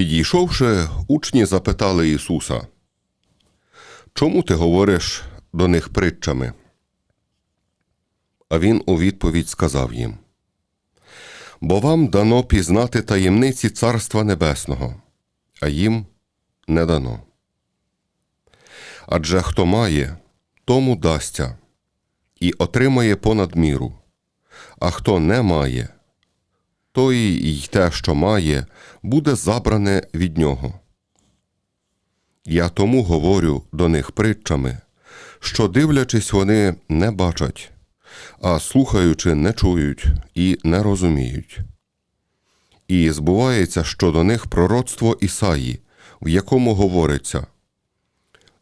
підійшовши, учні запитали Ісуса, чому ти говориш до них притчами? А він у відповідь сказав їм: Бо вам дано пізнати таємниці Царства Небесного, а їм не дано. Адже хто має, тому дасться, і отримає понад міру, а хто не має, той й те, що має, буде забране від нього. Я тому говорю до них притчами, що, дивлячись, вони не бачать, а слухаючи, не чують і не розуміють. І збувається щодо них пророцтво Ісаї, в якому говориться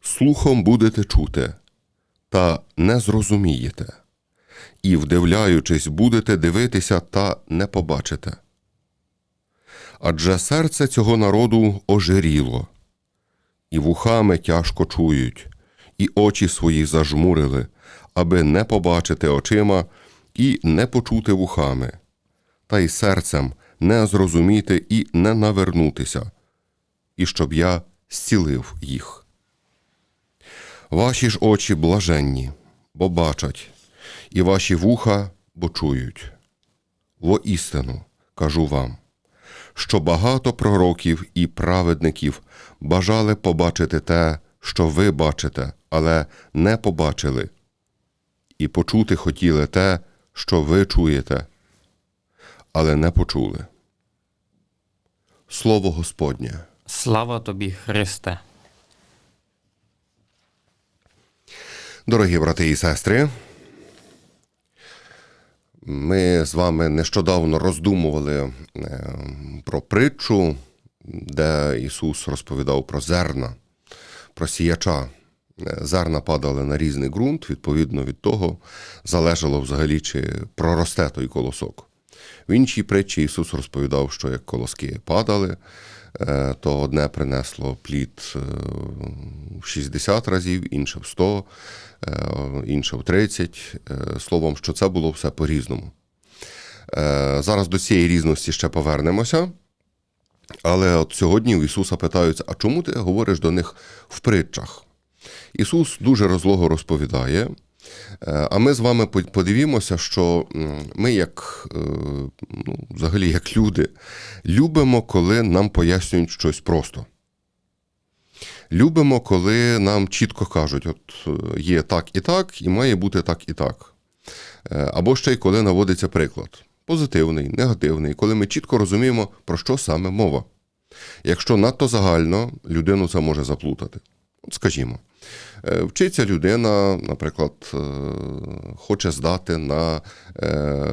Слухом будете чути, та не зрозумієте і, вдивляючись, будете дивитися та не побачите. Адже серце цього народу ожиріло, і вухами тяжко чують, і очі свої зажмурили, аби не побачити очима і не почути вухами, та й серцем не зрозуміти і не навернутися, і щоб я зцілив їх. Ваші ж очі блаженні, бо бачать, і ваші вуха бо чують. Воістину кажу вам, що багато пророків і праведників бажали побачити те, що ви бачите, але не побачили, і почути хотіли те, що ви чуєте, але не почули. Слово Господнє. Слава тобі, Христе. Дорогі брати і сестри, ми з вами нещодавно роздумували е, про притчу, де Ісус розповідав про зерна, про сіяча. Е, Зерна падали на різний ґрунт, відповідно від того залежало взагалі, чи проросте той колосок. В іншій притчі Ісус розповідав, що як колоски падали, то одне принесло плід е, в 60 разів, інше в 100, е, інше в 30. Е, Словом, що це було все по-різному. Е, Зараз до цієї різності ще повернемося. Але от сьогодні у Ісуса питаються: а чому ти говориш до них в притчах? Ісус дуже розлого розповідає. Е, А ми з вами по- подивімося, що ми, як е, ну, взагалі, як люди, любимо, коли нам пояснюють щось просто. Любимо, коли нам чітко кажуть, от е, є так і так, і має бути так і так. Або ще й коли наводиться приклад. Позитивний, негативний, коли ми чітко розуміємо, про що саме мова. Якщо надто загально, людину це може заплутати. От скажімо, вчиться людина, наприклад, е, хоче здати на е,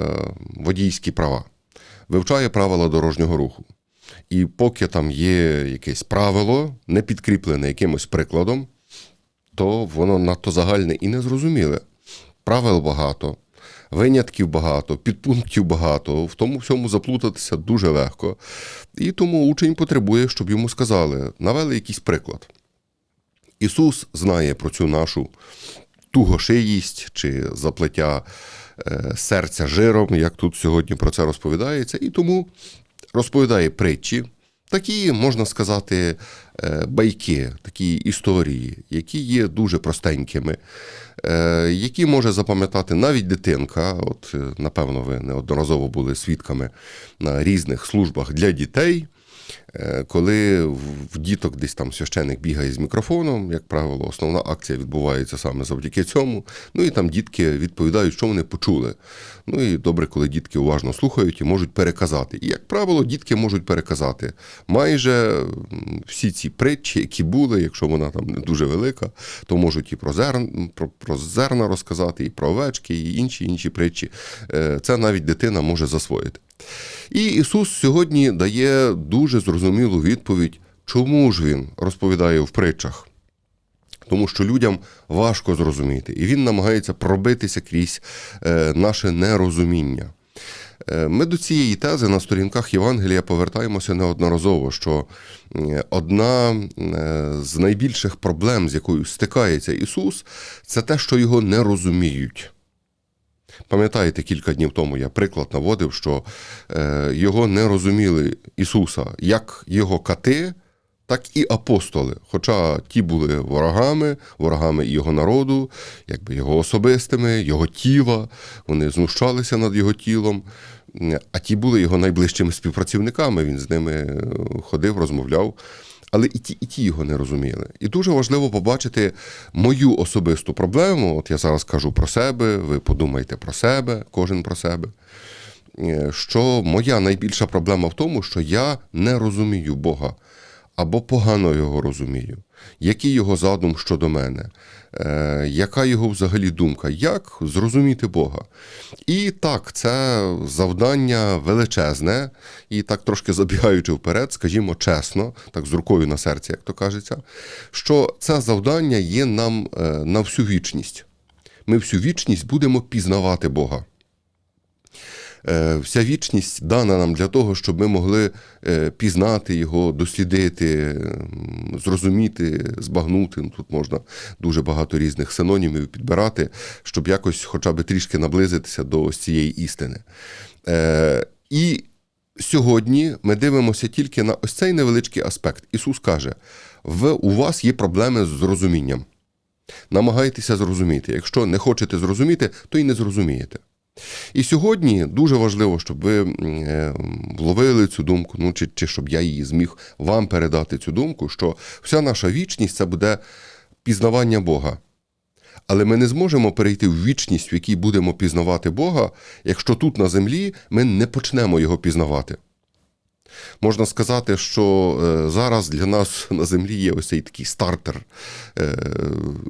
водійські права, вивчає правила дорожнього руху. І поки там є якесь правило, не підкріплене якимось прикладом, то воно надто загальне і незрозуміле. Правил багато, винятків багато, підпунктів багато, в тому всьому заплутатися дуже легко. І тому учень потребує, щоб йому сказали, навели якийсь приклад. Ісус знає про цю нашу тугошиїсть чи заплеття е, серця жиром, як тут сьогодні про це розповідається, і тому розповідає притчі, такі, можна сказати, е, байки, такі історії, які є дуже простенькими, е, які може запам'ятати навіть дитинка. От, напевно, ви неодноразово були свідками на різних службах для дітей. Е, Коли в діток десь там священик бігає з мікрофоном, як правило, основна акція відбувається саме завдяки цьому. Ну і там дітки відповідають, що вони почули. Ну і добре, коли дітки уважно слухають і можуть переказати. І, як правило, дітки можуть переказати майже всі ці притчі, які були, якщо вона там не дуже велика, то можуть і про зерна, про, про зерна розказати, і про овечки, і інші інші притчі. Е, Це навіть дитина може засвоїти. І Ісус сьогодні дає дуже зрозумілу відповідь, Чому ж він розповідає в притчах? Тому що людям важко зрозуміти, і він намагається пробитися крізь е, наше нерозуміння. Е, Ми до цієї тези на сторінках Євангелія повертаємося неодноразово, що одна е, з найбільших проблем, з якою стикається Ісус, це те, що його не розуміють. Пам'ятаєте, кілька днів тому я приклад наводив, що е, його не розуміли Ісуса як його кати, так і апостоли. Хоча ті були ворогами, ворогами його народу, якби його особистими, його тіла, вони знущалися над його тілом, а ті були його найближчими співпрацівниками. Він з ними е, ходив, розмовляв. Але і ті, і ті його не розуміли. І дуже важливо побачити мою особисту проблему. От я зараз кажу про себе, ви подумайте про себе, кожен про себе. Е, Що моя найбільша проблема в тому, що я не розумію Бога або погано його розумію. Який його задум щодо мене? Е, яка його взагалі думка? Як зрозуміти Бога? І так, це завдання величезне, і так трошки забігаючи вперед, скажімо чесно, так з рукою на серці, як то кажеться, що це завдання є нам е, на всю вічність. Ми всю вічність будемо пізнавати Бога. Е, Вся вічність дана нам для того, щоб ми могли е, пізнати його, дослідити, зрозуміти, збагнути. Ну, Тут можна дуже багато різних синонімів підбирати, щоб якось хоча б трішки наблизитися до ось цієї істини. Е, І сьогодні ми дивимося тільки на ось цей невеличкий аспект. Ісус каже: в, у вас є проблеми з зрозумінням. Намагайтеся зрозуміти. Якщо не хочете зрозуміти, то й не зрозумієте. І сьогодні дуже важливо, щоб ви е, вловили цю думку, ну чи, чи щоб я її зміг вам передати цю думку, що вся наша вічність це буде пізнавання Бога. Але ми не зможемо перейти в вічність, в якій будемо пізнавати Бога, якщо тут на землі ми не почнемо його пізнавати. Можна сказати, що е, зараз для нас на землі є ось цей такий стартер, е,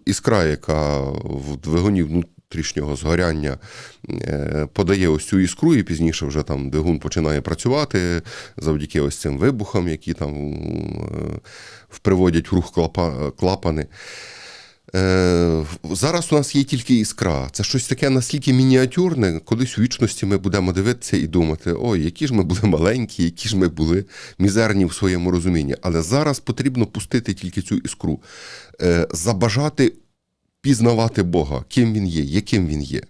іскра, яка в двигуні внутрішнього згоряння е, подає ось цю іскру, і пізніше вже там двигун починає працювати завдяки ось цим вибухам, які там е, приводять в рух клапани. Е, Зараз у нас є тільки іскра. Це щось таке настільки мініатюрне, колись у вічності ми будемо дивитися і думати, ой, які ж ми були маленькі, які ж ми були мізерні в своєму розумінні. Але зараз потрібно пустити тільки цю іскру, забажати пізнавати Бога, ким він є, яким він є.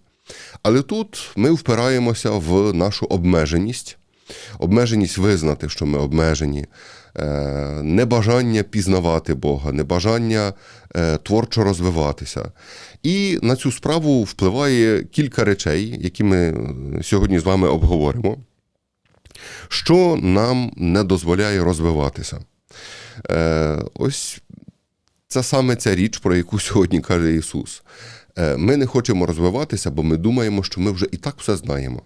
Але тут ми впираємося в нашу обмеженість, обмеженість визнати, що ми обмежені, е, небажання пізнавати Бога, небажання е, творчо розвиватися. І на цю справу впливає кілька речей, які ми е, сьогодні з вами обговоримо, що нам не дозволяє розвиватися. Ось це саме ця річ, про яку сьогодні каже Ісус. Е, Ми не хочемо розвиватися, бо ми думаємо, що ми вже і так все знаємо.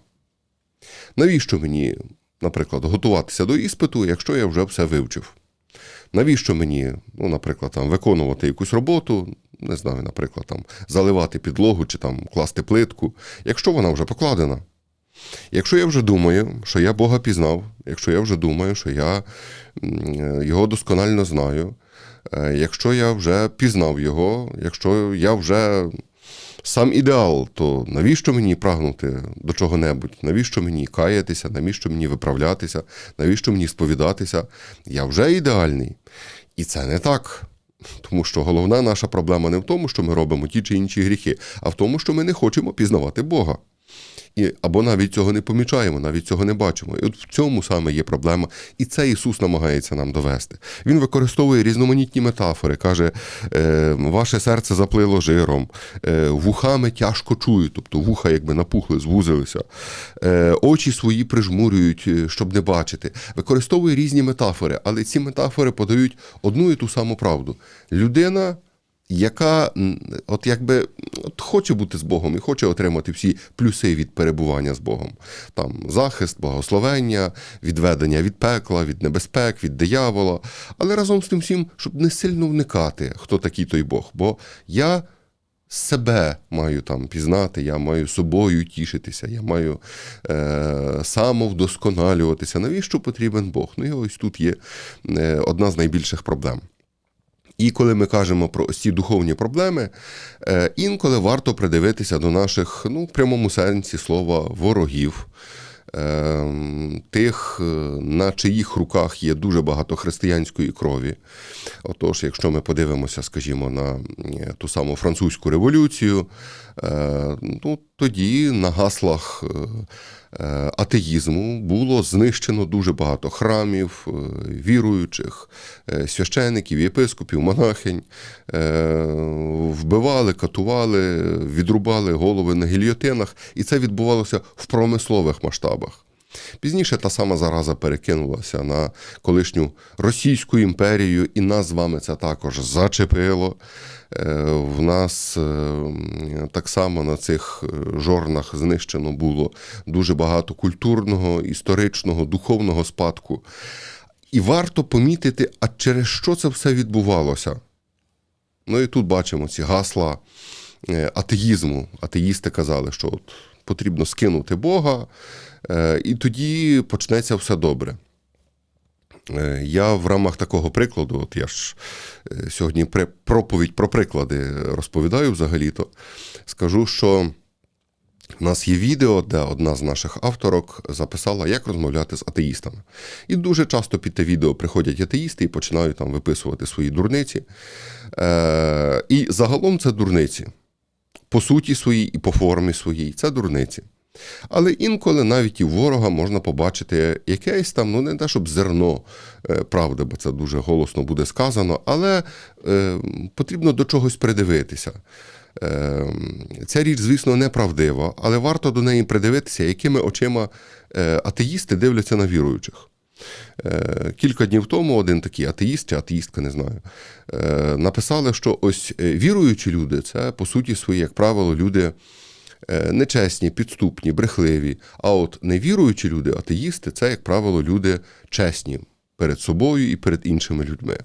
Навіщо мені, наприклад, готуватися до іспиту, якщо я вже все вивчив? Навіщо мені, ну, наприклад, там, виконувати якусь роботу, не знаю, наприклад, там, заливати підлогу чи там, класти плитку, якщо вона вже покладена? Якщо я вже думаю, що я Бога пізнав, якщо я вже думаю, що я е, його досконально знаю, якщо я вже пізнав його, якщо я вже сам ідеал, то навіщо мені прагнути до чого-небудь? Навіщо мені каятися, навіщо мені виправлятися, навіщо мені сповідатися? Я вже ідеальний. І це не так. Тому що головна наша проблема не в тому, що ми робимо ті чи інші гріхи, а в тому, що ми не хочемо пізнавати Бога. І, або навіть цього не помічаємо, навіть цього не бачимо. І от в цьому саме є проблема, і це Ісус намагається нам довести. Він використовує різноманітні метафори, каже: е, ваше серце заплило жиром, е, вухами тяжко чують, тобто вуха якби напухли, звузилися, е, очі свої прижмурюють, щоб не бачити. Використовує різні метафори, але ці метафори подають одну і ту саму правду. Людина яка от якби от хоче бути з Богом і хоче отримати всі плюси від перебування з Богом. Там захист, благословення, відведення від пекла, від небезпек, від диявола. Але разом з тим всім, щоб не сильно вникати, хто такий той Бог. Бо я себе маю там пізнати, я маю собою тішитися, я маю е, самовдосконалюватися. Навіщо потрібен Бог? Ну і ось тут є е, одна з найбільших проблем. І коли ми кажемо про ось ці духовні проблеми, е, інколи варто придивитися до наших, ну, в прямому сенсі слова, ворогів, е, тих, е, на чиїх руках є дуже багато християнської крові. Отож, якщо ми подивимося, скажімо, на ту саму французьку революцію, е, ну, тоді на гаслах атеїзму було знищено дуже багато храмів, е, віруючих, е, священиків, єпископів, монахинь, е, вбивали, катували, відрубали голови на гільйотинах, і це відбувалося в промислових масштабах. Пізніше та сама зараза перекинулася на колишню Російську імперію, і нас з вами це також зачепило. Е, В нас е, так само на цих е, жорнах знищено було дуже багато культурного, історичного, духовного спадку. І варто помітити, а через що це все відбувалося. Ну і тут бачимо ці гасла атеїзму. Атеїсти казали, що от потрібно скинути Бога, і тоді почнеться все добре. Е, Я в рамах такого прикладу, от я ж е, сьогодні проповідь про приклади розповідаю взагалі-то, скажу, що в нас є відео, де одна з наших авторок записала, як розмовляти з атеїстами. І дуже часто під те відео приходять атеїсти і починають там виписувати свої дурниці. Е, і загалом це дурниці. По суті своїй і по формі своїй це дурниці. Але інколи навіть і ворога можна побачити якесь там, ну не те, щоб зерно е, правди, бо це дуже голосно буде сказано, але е, потрібно до чогось придивитися. Е, ця річ, звісно, неправдива, але варто до неї придивитися, якими очима е, атеїсти дивляться на віруючих. Е, Кілька днів тому один такий атеїст чи атеїстка, не знаю, написали, що ось віруючі люди це по суті свої, як правило, люди нечесні, підступні, брехливі. А от невіруючі люди, атеїсти, це, як правило, люди чесні перед собою і перед іншими людьми.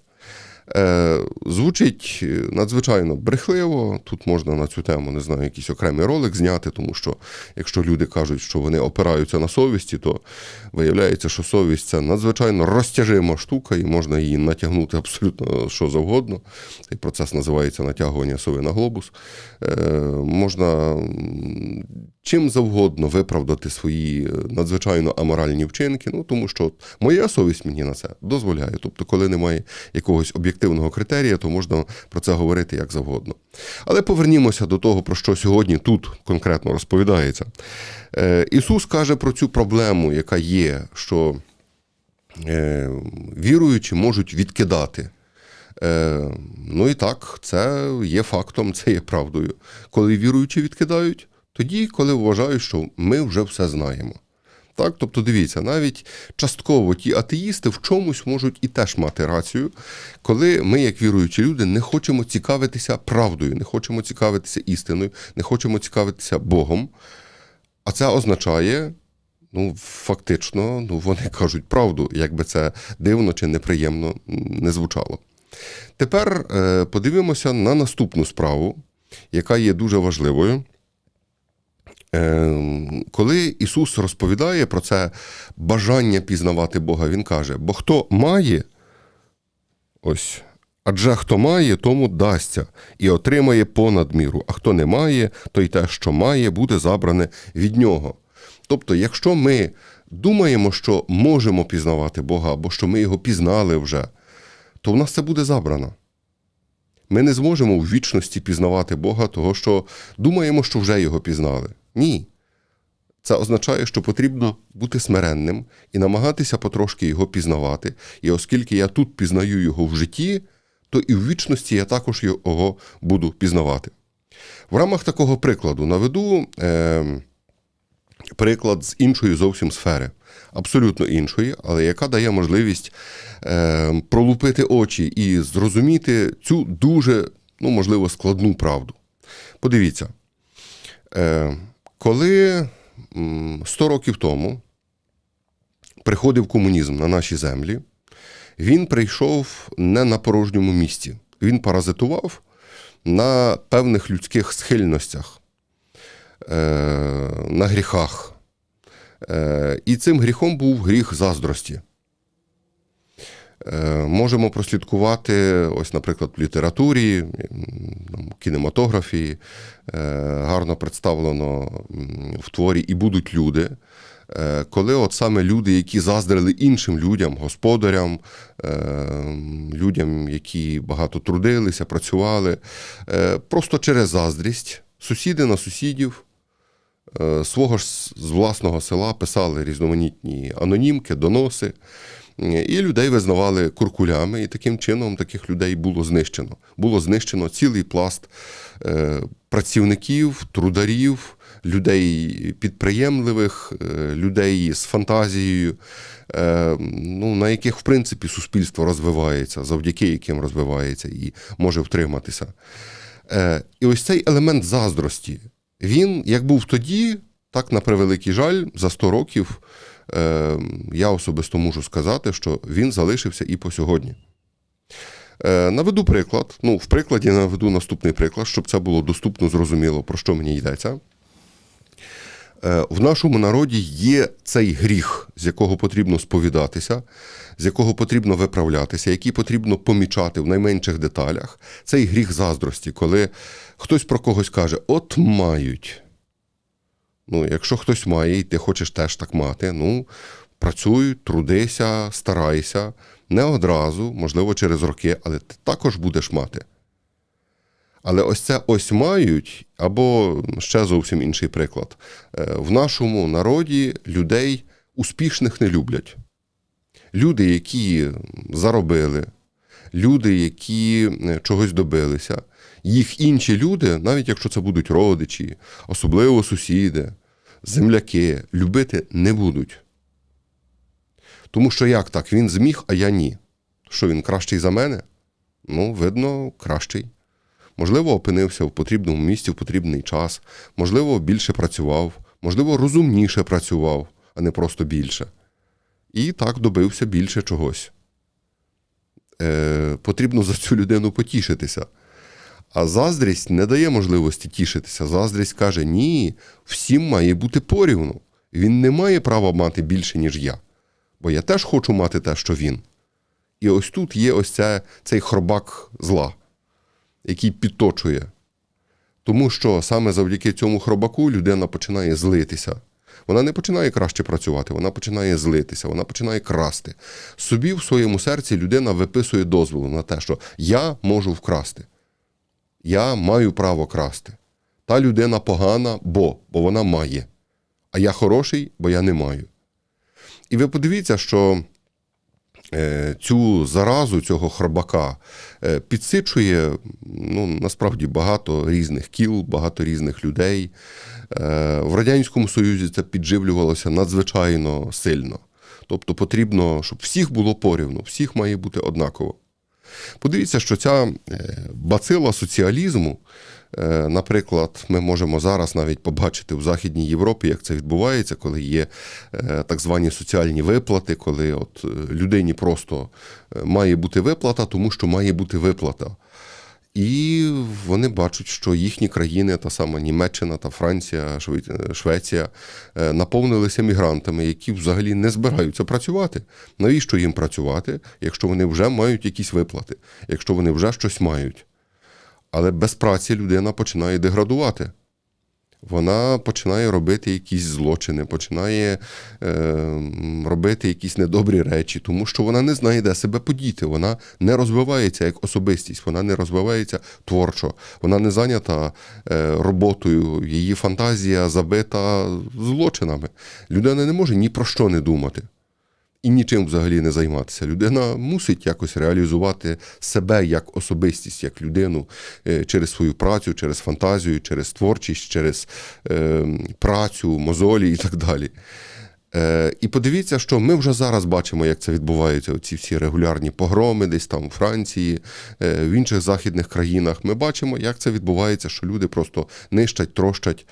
Е, звучить е, надзвичайно брехливо. Тут можна на цю тему, не знаю, якийсь окремий ролик зняти, тому що якщо люди кажуть, що вони опираються на совісті, то виявляється, що совість це надзвичайно розтяжима штука, і можна її натягнути абсолютно що завгодно. Цей процес називається натягування сови на глобус. Е, можна чим завгодно виправдати свої е, надзвичайно аморальні вчинки, ну тому що моя совість мені на це дозволяє. Тобто, коли немає якогось об'єктивного критерія, то можна про це говорити як завгодно. Але повернімося до того, про що сьогодні тут конкретно розповідається. Е, Ісус каже про цю проблему, яка є, що е, віруючі можуть відкидати. Ну і так, це є фактом, це є правдою. Коли віруючі відкидають, тоді, коли вважають, що ми вже все знаємо. Так, тобто дивіться, навіть частково ті атеїсти в чомусь можуть і теж мати рацію, коли ми, як віруючі люди, не хочемо цікавитися правдою, не хочемо цікавитися істиною, не хочемо цікавитися Богом. А це означає, ну, фактично, ну, вони кажуть правду, як би це дивно чи неприємно не звучало. Тепер е, подивимося на наступну справу, яка є дуже важливою. Е, коли Ісус розповідає про це бажання пізнавати Бога, Він каже: бо хто має, ось, адже хто має, тому дасться і отримає понад міру, а хто не має, то й те, що має, буде забране від нього. Тобто, якщо ми думаємо, що можемо пізнавати Бога, або що ми його пізнали вже, то в нас це буде забрано. Ми не зможемо в вічності пізнавати Бога, того що думаємо, що вже його пізнали. Ні. Це означає, що потрібно бути смиренним і намагатися потрошки його пізнавати. І оскільки я тут пізнаю його в житті, то і в вічності я також його буду пізнавати. В рамах такого прикладу наведу е, приклад з іншої зовсім сфери, абсолютно іншої, але яка дає можливість е, пролупити очі і зрозуміти цю дуже, ну, можливо, складну правду. Подивіться, е, коли 100 років тому приходив комунізм на наші землі, він прийшов не на порожньому місці. Він паразитував на певних людських схильностях, е, на гріхах. Е, І цим гріхом був гріх заздрості. Е, Можемо прослідкувати, ось, наприклад, в літературі, кінематографії, е, гарно представлено в творі і будуть люди. Е, Коли от саме люди, які заздрили іншим людям, господарям, людям, які багато трудилися, працювали, просто через заздрість, сусіди на сусідів, свого ж з власного села писали різноманітні анонімки, доноси, і людей визнавали куркулями, і таким чином таких людей було знищено. Було знищено цілий пласт е, працівників, трударів, людей підприємливих, е, людей з фантазією, е, ну, на яких, в принципі, суспільство розвивається, завдяки яким розвивається і може втриматися. І ось цей елемент заздрості, він як був тоді, так на превеликий жаль, за 100 років е, я особисто можу сказати, що він залишився і по сьогодні. Е, Наведу приклад. Ну, в прикладі наведу наступний приклад, щоб це було доступно, зрозуміло, про що мені йдеться. Е, В нашому народі є цей гріх, з якого потрібно сповідатися, з якого потрібно виправлятися, який потрібно помічати в найменших деталях. Цей гріх заздрості, коли хтось про когось каже, от мають. Ну, якщо хтось має, і ти хочеш теж так мати, ну, працюй, трудися, старайся, не одразу, можливо, через роки, але ти також будеш мати. Але ось це ось мають, або ще зовсім інший приклад. Е, В нашому народі людей успішних не люблять. Люди, які заробили, люди, які е, чогось добилися, їх інші люди, навіть якщо це будуть родичі, особливо сусіди, земляки, любити не будуть. Тому що як так? Він зміг, а я ні. Що він кращий за мене? Ну, видно, кращий. Можливо, опинився в потрібному місці в потрібний час, можливо, більше працював, можливо, розумніше працював, а не просто більше. І так добився більше чогось. Е, потрібно за цю людину потішитися. А заздрість не дає можливості тішитися. Заздрість каже: ні, всім має бути порівну. Він не має права мати більше, ніж я. Бо я теж хочу мати те, що він. І ось тут є ось ця, цей хробак зла, який підточує. Тому що саме завдяки цьому хробаку людина починає злитися. Вона не починає краще працювати, вона починає злитися, вона починає красти. Собі в своєму серці людина виписує дозволу на те, що я можу вкрасти. Я маю право красти. Та людина погана, бо, бо вона має. А я хороший, бо я не маю. І ви подивіться, що е, цю заразу цього хробака е, підсичує ну, насправді багато різних кіл, багато різних людей. Е, В Радянському Союзі це підживлювалося надзвичайно сильно. Тобто потрібно, щоб всіх було порівну, всіх має бути однаково. Подивіться, що ця е, бацила соціалізму, е, наприклад, ми можемо зараз навіть побачити в Західній Європі, як це відбувається, коли є е, так звані соціальні виплати, коли от людині просто має бути виплата, тому що має бути виплата. І вони бачать, що їхні країни, та сама Німеччина та Франція, Шве- Швеція, е, наповнилися мігрантами, які взагалі не збираються працювати. Навіщо їм працювати, якщо вони вже мають якісь виплати, якщо вони вже щось мають? Але без праці людина починає деградувати. Вона починає робити якісь злочини, починає е, робити якісь недобрі речі, тому що вона не знає, де себе подіти. Вона не розвивається як особистість, вона не розвивається творчо, вона не зайнята е, роботою, її фантазія забита злочинами. Людина не може ні про що не думати і нічим взагалі не займатися. Людина мусить якось реалізувати себе як особистість, як людину е, через свою працю, через фантазію, через творчість, через е, працю, мозолі і так далі. Е, і подивіться, що ми вже зараз бачимо, як це відбувається. Оці всі регулярні погроми, десь там у Франції, е, в інших західних країнах. Ми бачимо, як це відбувається, що люди просто нищать, трощать.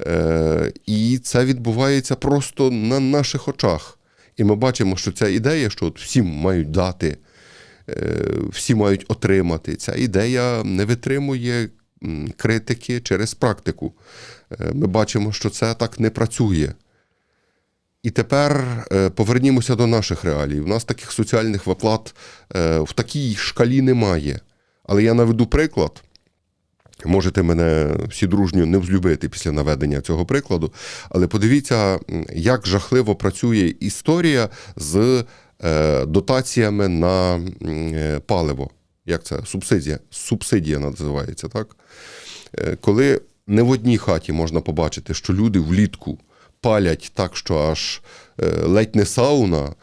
Е, і це відбувається просто на наших очах. І ми бачимо, що ця ідея, що от всім мають дати, е, всі мають отримати, ця ідея не витримує критики, через практику. Е, Ми бачимо, що це так не працює. І тепер е, повернімося до наших реалій. У нас таких соціальних виплат в такій шкалі немає. Але я наведу приклад. Можете мене всі дружньо не взлюбити після наведення цього прикладу. Але подивіться, як жахливо працює історія з е, дотаціями на е, паливо. Як це? Субсидія. Субсидія називається, так? Е, Коли не в одній хаті можна побачити, що люди влітку палять так, що аж ледь не сауна,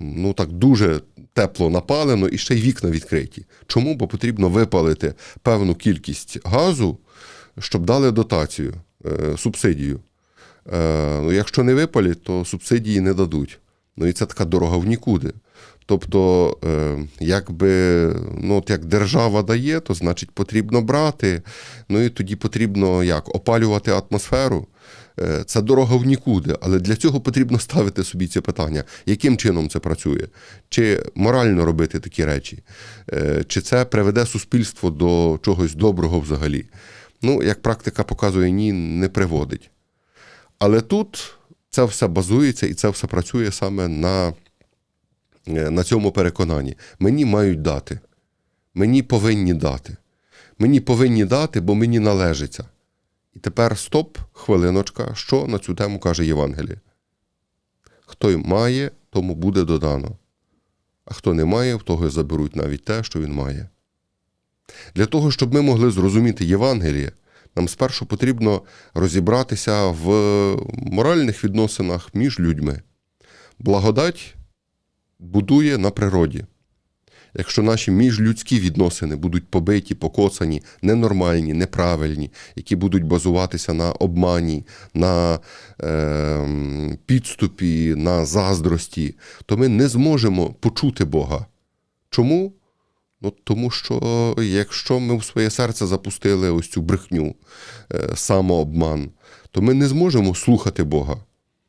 ну так дуже тепло напалено і ще й вікна відкриті. Чому? Бо потрібно випалити певну кількість газу, щоб дали дотацію, е, субсидію. Е, ну, якщо не випалять, то субсидії не дадуть. Ну і це така дорога в нікуди. Тобто, е, якби ну, от як держава дає, то значить потрібно брати. Ну і тоді потрібно як опалювати атмосферу. Е, Це дорога в нікуди, але для цього потрібно ставити собі це питання, яким чином це працює, чи морально робити такі речі, Е, чи це приведе суспільство до чогось доброго взагалі. Ну, як практика показує, ні, не приводить. Але тут це все базується і це все працює саме на, е, на цьому переконанні. Мені мають дати. Мені повинні дати. Мені повинні дати, бо мені належиться. І тепер стоп, хвилиночка, що на цю тему каже Євангеліє. Хто має, тому буде додано. А хто не має, в того й заберуть навіть те, що він має. Для того, щоб ми могли зрозуміти Євангеліє, нам спершу потрібно розібратися в моральних відносинах між людьми. Благодать будує на природі. Якщо наші міжлюдські відносини будуть побиті, покоцані, ненормальні, неправильні, які будуть базуватися на обмані, на е, підступі, на заздрості, то ми не зможемо почути Бога. Чому? Ну, тому що якщо ми в своє серце запустили ось цю брехню, е, самообман, то ми не зможемо слухати Бога.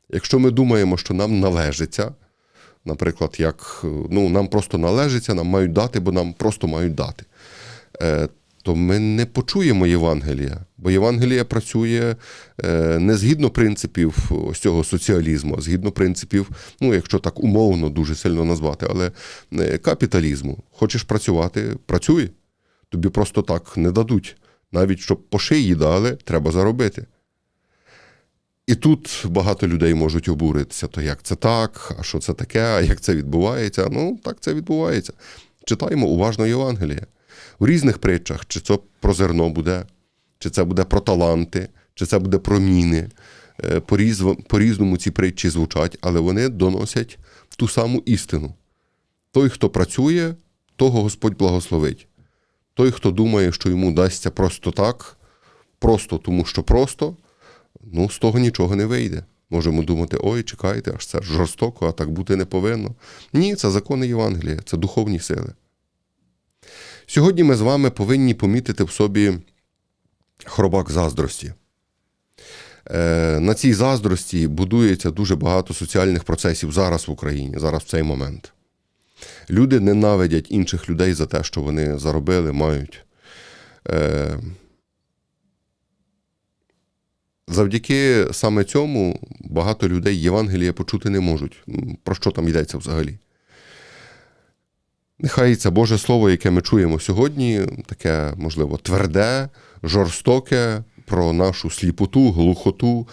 Якщо ми думаємо, що нам належиться, наприклад, як е, ну, нам просто належиться, нам мають дати, бо нам просто мають дати, е, то ми не почуємо Євангелія. Бо Євангелія працює е, не згідно принципів ось цього соціалізму, а згідно принципів, ну, якщо так умовно дуже сильно назвати, але е, капіталізму. Хочеш працювати, працюй. Тобі просто так не дадуть. Навіть щоб по шиї дали, треба заробити. І тут багато людей можуть обуритися, то як це так, а що це таке, а як це відбувається? Ну, так це відбувається. Читаємо уважно Євангеліє. У різних притчах, чи це про зерно буде, чи це буде про таланти, чи це буде про міни. Е, По-різному ці притчі звучать, але вони доносять ту саму істину. Той, хто працює, того Господь благословить. Той, хто думає, що йому дасться просто так, просто тому, що просто, ну, з того нічого не вийде. Можемо думати, ой, чекайте, аж це жорстоко, а так бути не повинно. Ні, це закони Євангелія, це духовні сили. Сьогодні ми з вами повинні помітити в собі хробак заздрості. Е, На цій заздрості будується дуже багато соціальних процесів зараз в Україні, зараз в цей момент. Люди ненавидять інших людей за те, що вони заробили, мають. Завдяки саме цьому багато людей Євангелія почути не можуть. Про що там йдеться взагалі? Нехай це Боже Слово, яке ми чуємо сьогодні, таке, можливо, тверде, жорстоке про нашу сліпоту, глухоту,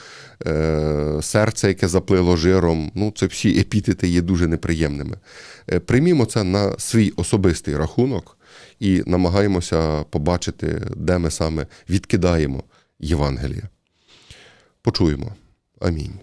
е, серце, яке заплило жиром. Ну, це всі епітети є дуже неприємними. Е, Приймімо це на свій особистий рахунок і намагаємося побачити, де ми саме відкидаємо Євангелія. Почуємо. Амінь.